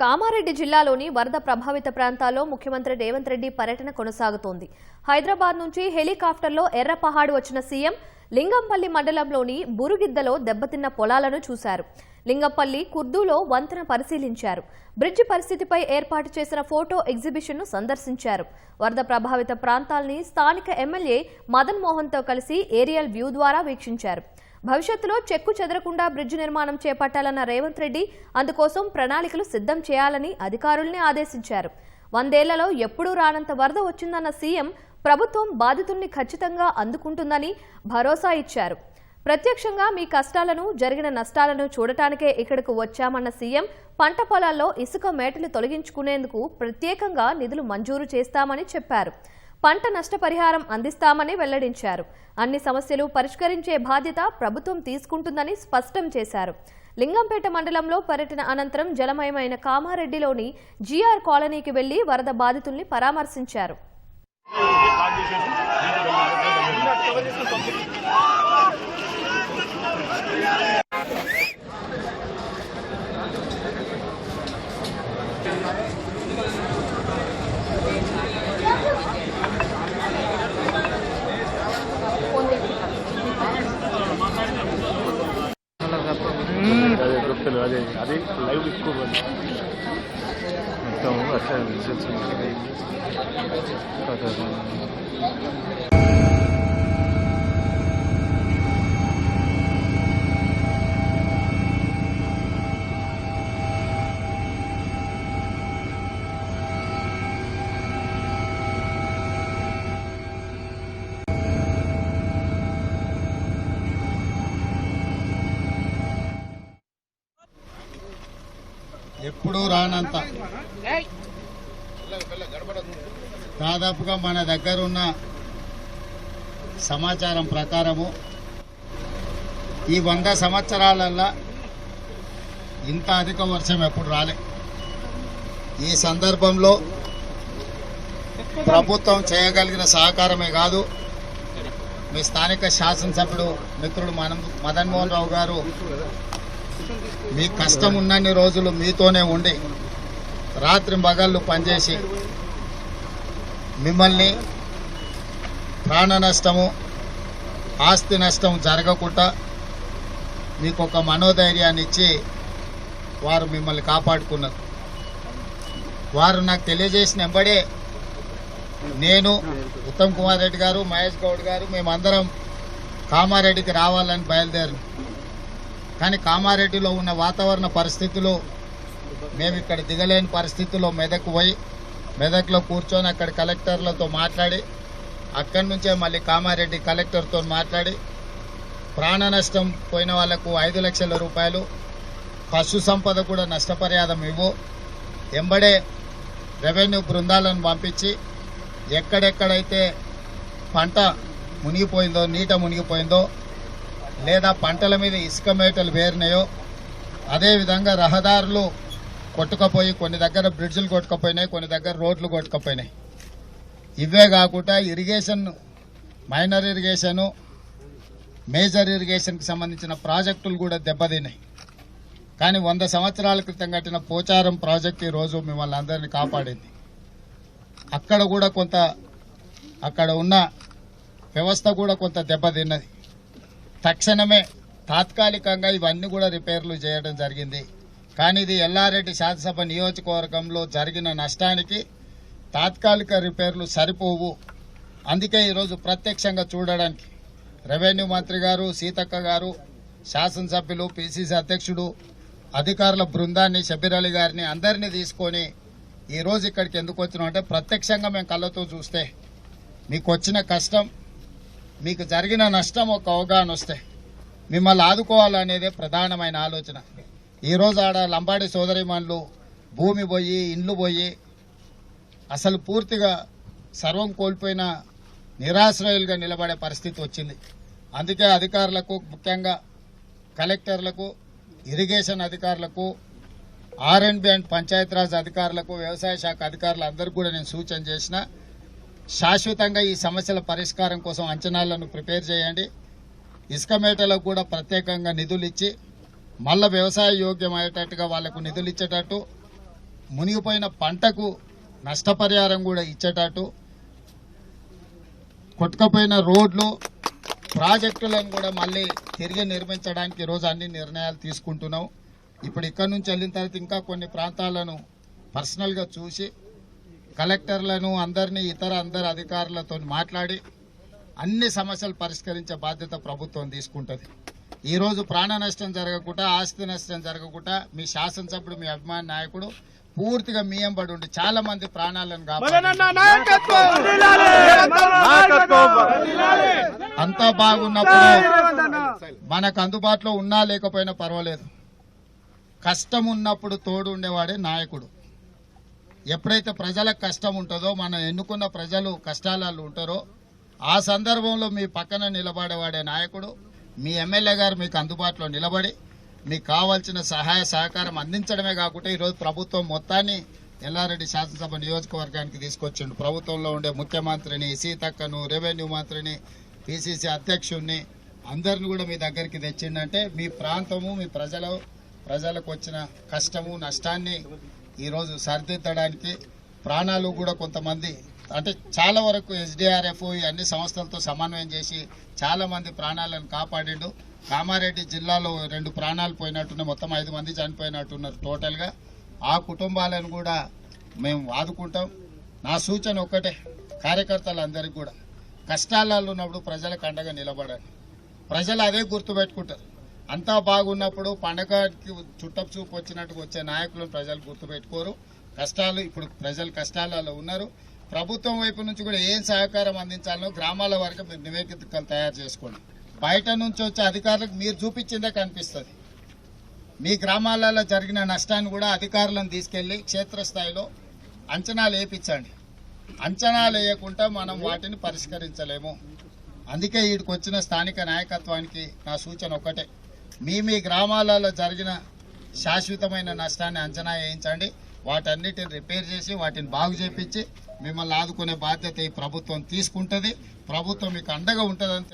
కామారెడ్డి జిల్లాలోని వరద ప్రభావిత ప్రాంతాల్లో ముఖ్యమంత్రి రేవంత్ రెడ్డి పర్యటన కొనసాగుతోంది. హైదరాబాద్ నుంచి హెలికాప్టర్లో ఎర్రపహాడు వచ్చిన సీఎం లింగంపల్లి మండలంలోని బురుగిద్దలో దెబ్బతిన్న పొలాలను చూశారు. లింగంపల్లి కుర్దులో వంతెన పరిశీలించారు. బ్రిడ్జి పరిస్థితిపై ఏర్పాటు చేసిన ఫోటో ఎగ్జిబిషన్ను సందర్శించారు. వరద ప్రభావిత ప్రాంతాల్ని స్థానిక ఎమ్మెల్యే మదన్ మోహన్తో కలిసి ఏరియల్ వ్యూ ద్వారా వీక్షించారు. భవిష్యత్తులో చెక్కు చెదరకుండా బ్రిడ్జ్ నిర్మాణం చేపట్టాలన్న రేవంత్ రెడ్డి అందుకోసం ప్రణాళికలు సిద్ధం చేయాలని అధికారుల్ని ఆదేశించారు. వందేళ్ళలో ఎప్పుడూ రానంత వరద వచ్చిందన్న సీఎం ప్రభుత్వం బాధితుల్ని ఖచ్చితంగా అందుకుంటుందని భరోసా ఇచ్చారు. ప్రత్యక్షంగా మీ కష్టాలను జరిగిన నష్టాలను చూడటానికే ఇక్కడకు వచ్చామన్న సీఎం పంట పొలాల్లో ఇసుక మేటలు తొలగించుకునేందుకు ప్రత్యేకంగా నిధులు మంజూరు చేస్తామని చెప్పారు. పంట నష్టపరిహారం అందిస్తామని వెల్లడించారు. అన్ని సమస్యలు పరిష్కరించే బాధ్యత ప్రభుత్వం తీసుకుంటుందని స్పష్టం చేశారు. లింగంపేట మండలంలో పర్యటన అనంతరం జలమయమైన కామారెడ్డిలోని జీఆర్ కాలనీకి వెళ్ళి వరద బాధితుల్ని పరామర్శించారు. అదే అది లైవ్ ఎక్కువ మొత్తం అట్లా రిజల్ట్స్ ఎప్పుడూ రానంత. దాదాపుగా మన దగ్గర ఉన్న సమాచారం ప్రకారము ఈ వంద సంవత్సరాలల్లో ఇంత అధిక వర్షం ఎప్పుడు రాలే. ఈ సందర్భంలో ప్రభుత్వం చేయగలిగిన సహకారమే కాదు మీ స్థానిక శాసనసభ్యుడు మిత్రుడు మనం మదన్ మోహన్ రావు గారు మీ కష్టం ఉన్నన్ని రోజులు మీతోనే ఉండి రాత్రి మగళ్ళు పనిచేసి మిమ్మల్ని ప్రాణ నష్టము ఆస్తి నష్టం జరగకుండా మీకు ఒక మనోధైర్యాన్ని ఇచ్చి వారు మిమ్మల్ని కాపాడుకున్నారు. వారు నాకు తెలియజేసిన వెంబడే నేను ఉత్తమ్ కుమార్ రెడ్డి గారు మహేష్ గౌడ్ గారు మేమందరం కామారెడ్డికి రావాలని బయలుదేరాం కానీ కామారెడ్డిలో ఉన్న వాతావరణ పరిస్థితులు మేము ఇక్కడ దిగలేని పరిస్థితుల్లో మెదక్ పోయి మెదక్లో కూర్చొని అక్కడ కలెక్టర్లతో మాట్లాడి అక్కడి నుంచే మళ్ళీ కామారెడ్డి కలెక్టర్తో మాట్లాడి ప్రాణ నష్టం పోయిన వాళ్ళకు ఐదు లక్షల రూపాయలు పశు సంపద కూడా నష్టపరిహారం ఇవ్వు ఎంబడే రెవెన్యూ బృందాలను పంపించి ఎక్కడెక్కడైతే పంట మునిగిపోయిందో నీట మునిగిపోయిందో లేదా పంటల మీద ఇసుక మేటలు వేరినాయో అదేవిధంగా రహదారులు కొట్టుకపోయి కొన్ని దగ్గర బ్రిడ్జ్లు కొట్టుకపోయినాయి కొన్ని దగ్గర రోడ్లు కొట్టుకపోయినాయి. ఇవే కాకుండా ఇరిగేషన్ మైనర్ ఇరిగేషను మేజర్ ఇరిగేషన్కి సంబంధించిన ప్రాజెక్టులు కూడా దెబ్బతిన్నాయి. కానీ వంద సంవత్సరాల క్రితం కట్టిన పోచారం ప్రాజెక్ట్ ఈరోజు మిమ్మల్ని అందరినీ కాపాడింది. అక్కడ కూడా కొంత అక్కడ ఉన్న వ్యవస్థ కూడా కొంత దెబ్బతిన్నది. తక్షణమే తాత్కాలికంగా ఇవన్నీ కూడా రిపేర్లు చేయడం జరిగింది. కానీ ఇది ఎల్లారెడ్డి శాసనసభ నియోజకవర్గంలో జరిగిన నష్టానికి తాత్కాలిక రిపేర్లు సరిపోవు. అందుకే ఈరోజు ప్రత్యక్షంగా చూడడానికి రెవెన్యూ మంత్రి గారు సీతక్క గారు శాసనసభ్యులు పిసిసి అధ్యక్షుడు అధికారుల బృందాన్ని షబీర్ అలీ గారిని అందరినీ తీసుకొని ఈరోజు ఇక్కడికి ఎందుకు వచ్చినాం అంటే ప్రత్యక్షంగా మేము కళ్ళతో చూస్తే మీకు వచ్చిన కష్టం మీకు జరిగిన నష్టం ఒక అవగాహన వస్తే మిమ్మల్ని ఆదుకోవాలనేదే ప్రధానమైన ఆలోచన. ఈరోజు ఆడ లంబాడి సోదరిమణులు భూమి పోయి ఇండ్లు పోయి అసలు పూర్తిగా సర్వం కోల్పోయిన నిరాశ్రయులుగా నిలబడే పరిస్థితి వచ్చింది. అందుకే అధికారులకు ముఖ్యంగా కలెక్టర్లకు ఇరిగేషన్ అధికారులకు are and B and Panchayati Raj అధికారులకు వ్యవసాయ శాఖ అధికారులందరికీ కూడా నేను సూచన చేసిన శాశ్వతంగా ఈ సమస్యల పరిష్కారం కోసం అంచనాలను ప్రిపేర్ చేయండి. ఇసుక మేటలకు కూడా ప్రత్యేకంగా నిధులు ఇచ్చి మళ్ళా వ్యవసాయ యోగ్యం అయ్యేటట్టుగా వాళ్ళకు నిధులు ఇచ్చేటట్టు మునిగిపోయిన పంటకు నష్టపరిహారం కూడా ఇచ్చేటట్టు కొట్టుకపోయిన రోడ్లు ప్రాజెక్టులను కూడా మళ్ళీ తిరిగి నిర్మించడానికి ఈరోజు అన్ని నిర్ణయాలు తీసుకుంటున్నాం. ఇప్పుడు ఇక్కడ నుంచి వెళ్ళిన తర్వాత ఇంకా కొన్ని ప్రాంతాలను పర్సనల్గా చూసి కలెక్టర్లను అందరినీ ఇతర అందరు అధికారులతో మాట్లాడి అన్ని సమస్యలు పరిష్కరించే బాధ్యత ప్రభుత్వం తీసుకుంటుంది. ఈరోజు ప్రాణ నష్టం జరగకుండా ఆస్తి నష్టం జరగకుండా మీ శాసనసభ్యుడు మీ అభిమాన నాయకుడు పూర్తిగా మీయం పడి ఉండి చాలా మంది ప్రాణాలను కాపాడు అంతా బాగున్నప్పుడు మనకు అందుబాటులో ఉన్నా లేకపోయినా పర్వాలేదు. కష్టం ఉన్నప్పుడు తోడు ఉండేవాడే నాయకుడు. ఎప్పుడైతే ప్రజలకు కష్టం ఉంటుందో మనం ఎన్నుకున్న ప్రజలు కష్టాలలో ఉంటారో ఆ సందర్భంలో మీ పక్కన నిలబడేవాడే నాయకుడు మీ ఎమ్మెల్యే గారు మీకు అందుబాటులో నిలబడి మీకు కావాల్సిన సహాయ సహకారం అందించడమే కాకుండా ఈరోజు ప్రభుత్వం మొత్తాన్ని ఎల్లారెడ్డి శాసనసభ నియోజకవర్గానికి తీసుకొచ్చిండు. ప్రభుత్వంలో ఉండే ముఖ్యమంత్రిని సీతక్కను రెవెన్యూ మంత్రిని పిసిసి అధ్యక్షుడిని అందరిని కూడా మీ దగ్గరికి తెచ్చిండంటే మీ ప్రాంతము మీ ప్రజలు ప్రజలకు వచ్చిన కష్టము నష్టాన్ని ఈరోజు సరిదిద్దడానికి ప్రాణాలు కూడా కొంతమంది అంటే చాలా వరకు ఎస్డిఆర్ఎఫ్ ఈ అన్ని సంస్థలతో సమన్వయం చేసి చాలా మంది ప్రాణాలను కాపాడిండు. కామారెడ్డి జిల్లాలో రెండు ప్రాణాలు పోయినట్టున్నాయి. మొత్తం ఐదు మంది చనిపోయినట్టున్నారు టోటల్గా. ఆ కుటుంబాలను కూడా మేము ఆదుకుంటాం. నా సూచన ఒక్కటే కార్యకర్తలందరికీ కూడా. కష్టాలలో ఉన్నప్పుడు ప్రజలకు అండగా నిలబడండి. ప్రజలు అదే గుర్తుపెట్టుకుంటారు. అంతా బాగున్నప్పుడు పండగకి చుట్టపు చూపు వచ్చినట్టుకు వచ్చే నాయకులను ప్రజలు గుర్తుపెట్టుకోరు. కష్టాలు ఇప్పుడు ప్రజలు కష్టాలలో ఉన్నారు. ప్రభుత్వం వైపు నుంచి కూడా ఏం సహకారం అందించాలనో గ్రామాల వరకు మీరు నివేదికలు తయారు చేసుకోండి. బయట నుంచి వచ్చే అధికారులకు మీరు చూపించిందే కనిపిస్తుంది. మీ గ్రామాలలో జరిగిన నష్టాన్ని కూడా అధికారులను తీసుకెళ్ళి క్షేత్రస్థాయిలో అంచనాలు వేయించండి అంచనాలు వేయకుండా మనం వాటిని పరిష్కరించలేము. అందుకే వీడికి వచ్చిన స్థానిక నాయకత్వానికి నా సూచన ఒకటే మీ మీ గ్రామాలలో జరిగిన శాశ్వతమైన నష్టాన్ని అంచనా వేయించండి వాటన్నిటిని రిపేర్ చేసి వాటిని బాగు చేపించి మిమ్మల్ని ఆదుకునే బాధ్యత ఈ ప్రభుత్వం తీసుకుంటది ప్రభుత్వం మీకు అండగా ఉంటుందని.